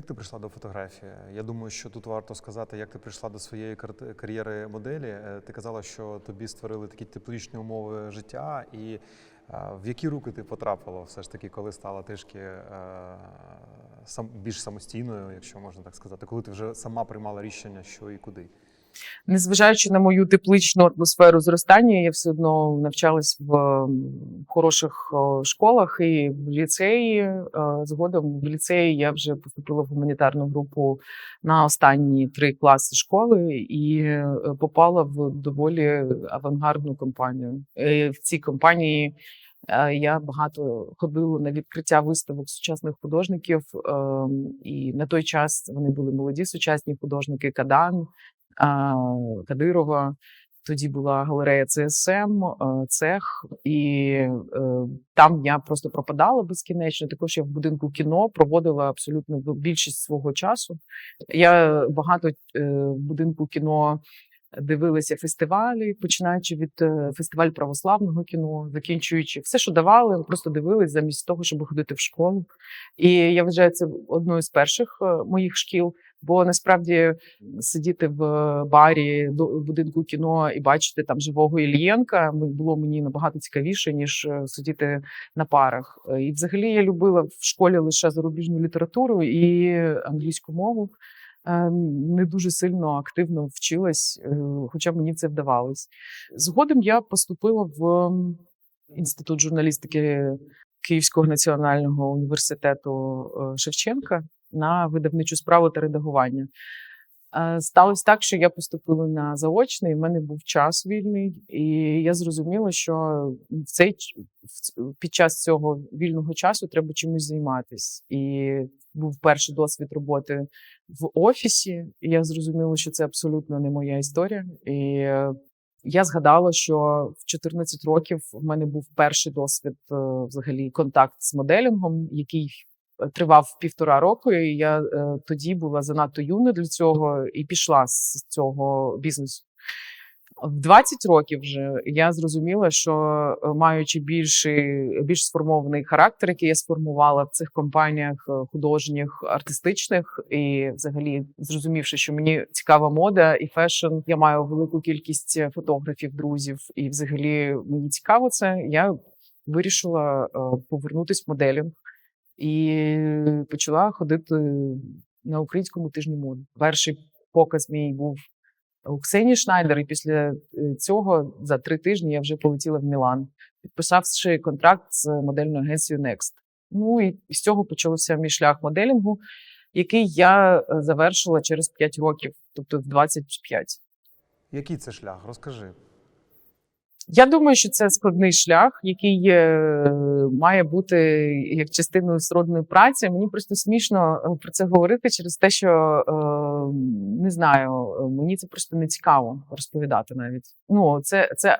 Як ти прийшла до фотографії? Я думаю, що тут варто сказати, як ти прийшла до своєї кар'єри моделі. Е, Ти казала, що тобі створили такі тепличні умови життя, і е, в які руки ти потрапила, все ж таки, коли стала трішки е, більш самостійною, якщо можна так сказати, коли ти вже сама приймала рішення, що і куди. Незважаючи на мою тепличну атмосферу зростання, я все одно навчалась в хороших школах і в ліцеї. Е, Згодом в ліцеї я вже поступила в гуманітарну групу на останні три класи школи і е, попала в доволі авангардну компанію. Е, В цій компанії я багато ходила на відкриття виставок сучасних художників, ем, і на той час вони були молоді сучасні художники Кадан. Кадирова. Тоді була галерея ЦСМ, е, цех, і е, там я просто пропадала безкінечно. Також я в будинку кіно проводила абсолютно більшість свого часу. Я багато е, в будинку кіно дивилася фестивалі, починаючи від е, фестиваль православного кіно, закінчуючи все, що давали, просто дивились замість того, щоб ходити в школу. І я вважаю це одною з перших е, моїх шкіл. Бо насправді сидіти в барі до будинку кіно і бачити там живого Ільєнка було мені набагато цікавіше, ніж е, сидіти на парах. Е, І взагалі я любила в школі лише зарубіжну літературу і англійську мову. Е, Не дуже сильно активно вчилась, е, хоча мені це вдавалось. Згодом я поступила в інститут журналістики Київського національного університету е, Шевченка на видавничу справу та редагування. Е, Сталося так, що я поступила на заочний, в мене був час вільний, і я зрозуміла, що в цей під час цього вільного часу треба чимось займатися. І був перший досвід роботи в офісі. І я зрозуміла, що це абсолютно не моя історія. І я згадала, що в 14 років в мене був перший досвід, е, взагалі, контакт з моделінгом, який тривав півтора року. І я е, тоді була занадто юна для цього і пішла з цього бізнесу. В 20 років вже я зрозуміла, що е, маючи більший, більш сформований характер, який я сформувала в цих компаніях е, художніх, артистичних, і взагалі зрозумівши, що мені цікава мода і фешн, я маю велику кількість фотографів, друзів, і взагалі мені цікаво це. Я вирішила повернутись в моделінг і почала ходити на українському тижні моди. Перший показ мій був у Ксенії Шнайдер, і після е, цього за три тижні я вже полетіла в Мілан, підписавши контракт з модельною агенцією Next. Ну і з цього почався мій шлях моделінгу, який я е, завершила через 5 років, тобто в 25. Який це шлях? Розкажи. Я думаю, що це складний шлях, який е, має бути як частиною сродної праці. Мені просто смішно е, про це говорити через те, що е, не знаю, мені це просто не цікаво розповідати навіть. Ну, це, це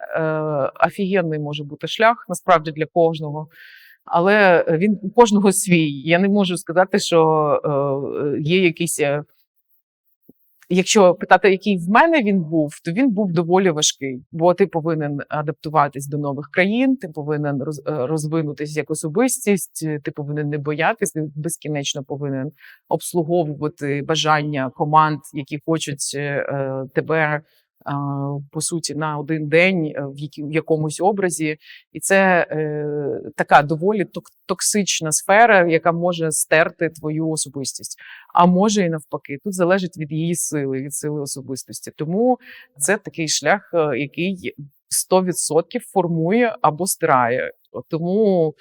офігенний може бути шлях насправді для кожного. Але він у кожного свій. Я не можу сказати, що є якийсь. Якщо питати, який в мене він був, то він був доволі важкий, бо ти повинен адаптуватись до нових країн, ти повинен роз, е, розвинутись як особистість, е, ти повинен не боятись, ти безкінечно повинен обслуговувати бажання команд, які хочуть е, тебе. По суті, на один день е, в якомусь образі, і це е, така доволі ток- токсична сфера, яка може стерти твою особистість а може і навпаки. Тут залежить від її сили, від сили особистості. Тому це такий шлях, е, який 100% формує або стирає. Тому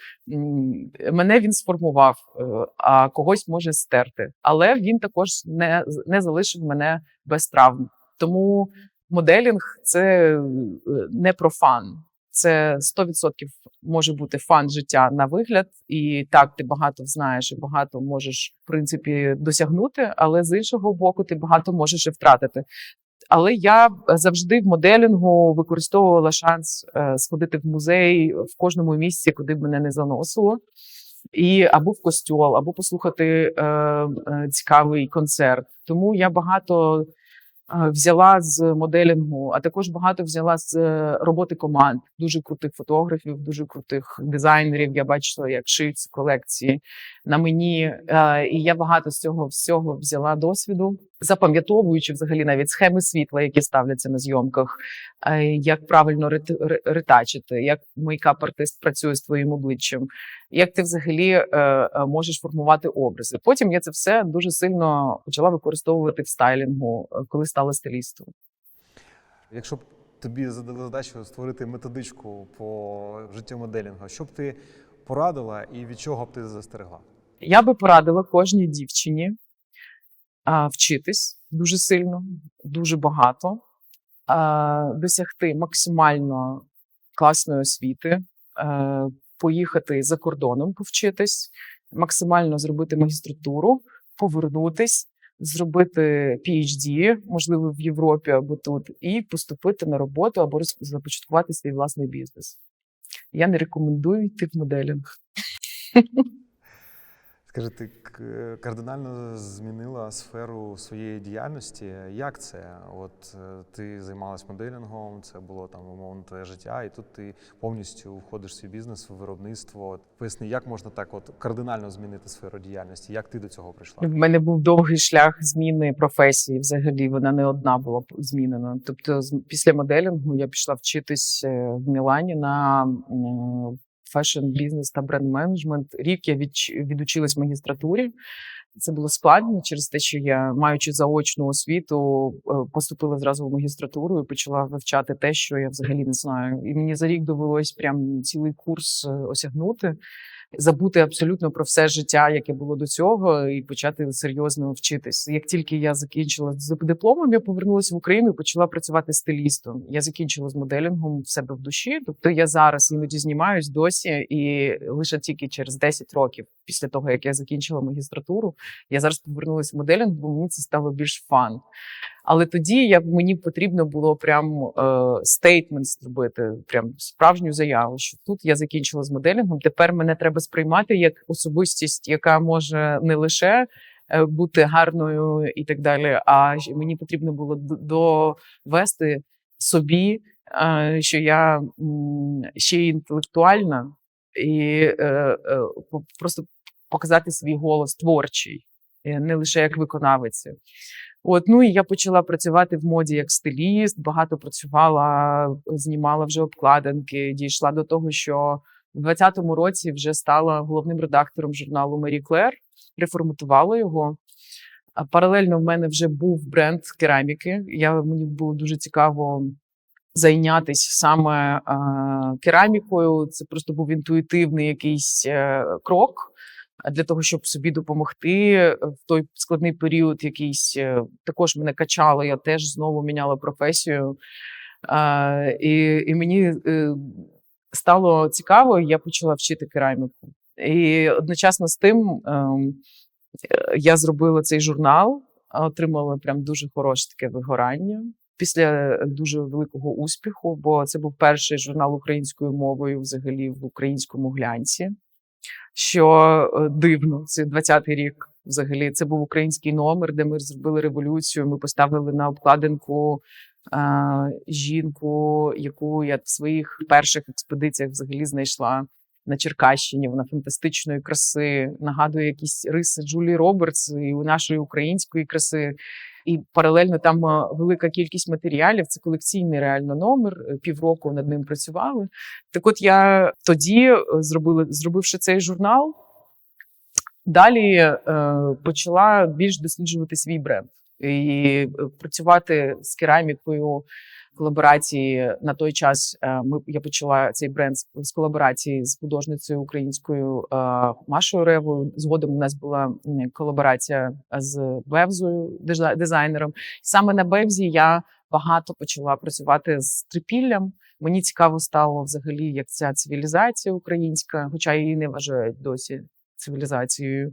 мене він сформував, а когось може стерти. Але він також не, не залишив мене без травм. Тому моделінг це е, не про фан. Це 100% може бути фан життя на вигляд, і так ти багато знаєш і багато можеш в принципі досягнути, але з іншого боку, ти багато можеш і втратити. Але я завжди в моделінгу використовувала шанс е, сходити в музей в кожному місці, куди б мене не заносило. І або в костьол, або послухати е, е, цікавий концерт. Тому я багато взяла з моделінгу, а також багато взяла з е, роботи команд. Дуже крутих фотографів, дуже крутих дизайнерів. Я бачила, як шиють колекції на мені. Е, І я багато з цього всього взяла досвіду, запам'ятовуючи взагалі навіть схеми світла, які ставляться на зйомках, е, як правильно рет- ретачити, як мейкап-артист працює з твоїм обличчям, як ти взагалі е, е, можеш формувати образи. Потім я це все дуже сильно почала використовувати в стайлінгу, е, коли стала стилістом. Якщо б тобі задали задачу створити методичку по життю моделінгу, що б ти порадила і від чого б ти застерегла? Я би порадила кожній дівчині а, вчитись дуже сильно, дуже багато, а, досягти максимально класної освіти, а, поїхати за кордоном повчитись, максимально зробити магістратуру, повернутись, зробити PhD, можливо, в Європі або тут, і поступити на роботу або започаткувати свій власний бізнес. Я не рекомендую йти в моделінг. Скажи, ти кардинально змінила сферу своєї діяльності. Як це? От е, ти займалась моделінгом, це було там умовно твоє життя, і тут ти повністю входиш в свій бізнес, в виробництво. Поясни, як можна так от кардинально змінити сферу діяльності? Як ти до цього прийшла? В мене був довгий шлях зміни професії. Взагалі вона не одна була змінена. Тобто, після моделінгу я пішла вчитись е, в Мілані на фешн бізнес та бренд менеджмент. Рік я відучилась в магістратурі. Це було складно через те, що я, маючи заочну освіту, е, поступила зразу в магістратуру і почала вивчати те, що я взагалі не знаю. І мені за рік довелось прям цілий курс е, осягнути забути абсолютно про все життя, яке було до цього, і почати серйозно вчитись. Як тільки я закінчила з дипломом, я повернулася в Україну і почала працювати стилістом. Я закінчила з моделінгом в себе в душі. Тобто я зараз іноді знімаюсь досі, і лише тільки через 10 років після того, як я закінчила магістратуру, я зараз повернулася в моделінг, бо мені це стало більш фан. Але тоді я мені потрібно було прям е, стейтмент зробити, прям справжню заяву, що тут я закінчила з моделінгом. Тепер мене треба сприймати як особистість, яка може не лише е, бути гарною і так далі, а мені потрібно було довести собі, е, що я ще інтелектуальна, і просто показати свій голос творчий, не лише як виконавиця. От, ну і я почала працювати в моді як стиліст, багато працювала, знімала вже обкладинки, дійшла до того, що в 20-му році вже стала головним редактором журналу Мері Клер, реформатувала його. Паралельно в мене вже був бренд кераміки. Я, мені було дуже цікаво зайнятися саме е, керамікою. Це просто був інтуїтивний якийсь е, крок для того, щоб собі допомогти е, в той складний період, якийсь е, також мене качало. Я теж знову міняла професію. І, і мені е, стало цікаво, я почала вчити кераміку. І одночасно з тим ем, я зробила цей журнал, отримала прям дуже хороше таке вигорання. Після дуже великого успіху, бо це був перший журнал українською мовою, взагалі в українському глянці. Що е, дивно, це 20-й рік. Взагалі, це був український номер, де ми зробили революцію. Ми поставили на обкладинку а, жінку, яку я в своїх перших експедиціях взагалі знайшла на Черкащині. Вона фантастичної краси, нагадує якісь риси Джулії Робертс і нашої української краси. І паралельно там е, велика кількість матеріалів. Це колекційний реально номер. е, Півроку над ним працювали. Так, от я тоді е, зробила, зробивши цей журнал, далі е, почала більш досліджувати свій бренд і працювати з керамікою. Колаборації на той час е, ми я почала цей бренд з, колаборації з художницею українською е, Машою Ревою. Згодом у нас була колаборація з Бевзою, диза- дизайнером. Саме на Бевзі я багато почала працювати з трипіллям. Мені цікаво стало взагалі, як ця цивілізація українська, хоча її не вважають досі цивілізацією.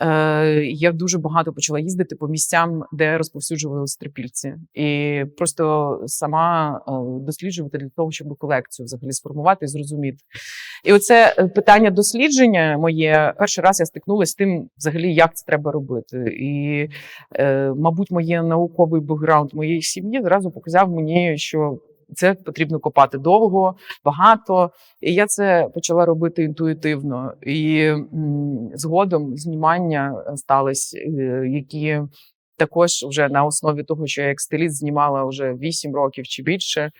Е, я дуже багато почала їздити по місцям, де розповсюджувалися трипільці, і просто сама е, досліджувати для того, щоб колекцію взагалі сформувати і зрозуміти. І оце е, питання дослідження моє перший раз я стикнулася з тим, взагалі, як це треба робити. І, е, мабуть, моє науковий бекграунд моєї сім'ї зразу показав мені, що це потрібно копати довго, багато. І я це почала робити інтуїтивно. І згодом знімання стались, е, які також вже на основі того, що я як стиліст знімала вже 8 років чи більше.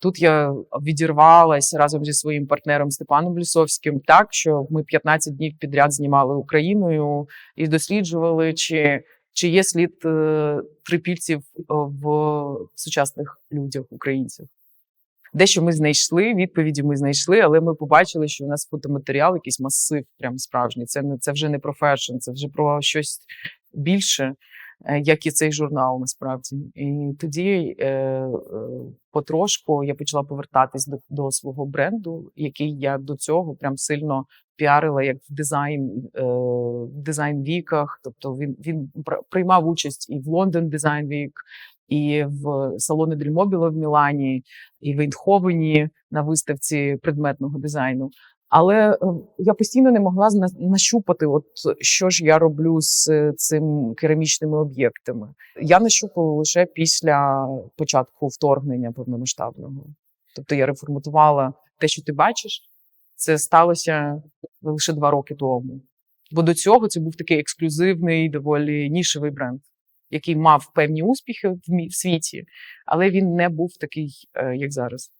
Тут я відірвалась разом зі своїм партнером Степаном Лісовським, так що ми 15 днів підряд знімали Україною і досліджували, чи, чи є слід е, трипільців е, в сучасних людях, українців. Дещо ми знайшли, відповіді ми знайшли, але ми побачили, що у нас фотоматеріал, якийсь масив, прям справжній. Це не це вже не про фешн, це вже про щось більше, е, як і цей журнал, насправді. І тоді е, е, потрошку я почала повертатись до, до свого бренду, який я до цього прям сильно піарила як в дизайн е, дизайн віках. Тобто він він приймав участь і в Лондон Дизайн Вік, і в салони Дрімобіло в Мілані, і в Ейнховені на виставці предметного дизайну. Але е, я постійно не могла нащупати, от що ж я роблю з цим керамічними об'єктами. Я нащупала лише після початку вторгнення повномасштабного. Тобто я реформатувала те, що ти бачиш, це сталося лише два роки тому. Бо до цього це був такий ексклюзивний, доволі нішевий бренд, який мав певні успіхи в світі, але він не був такий, е, як зараз.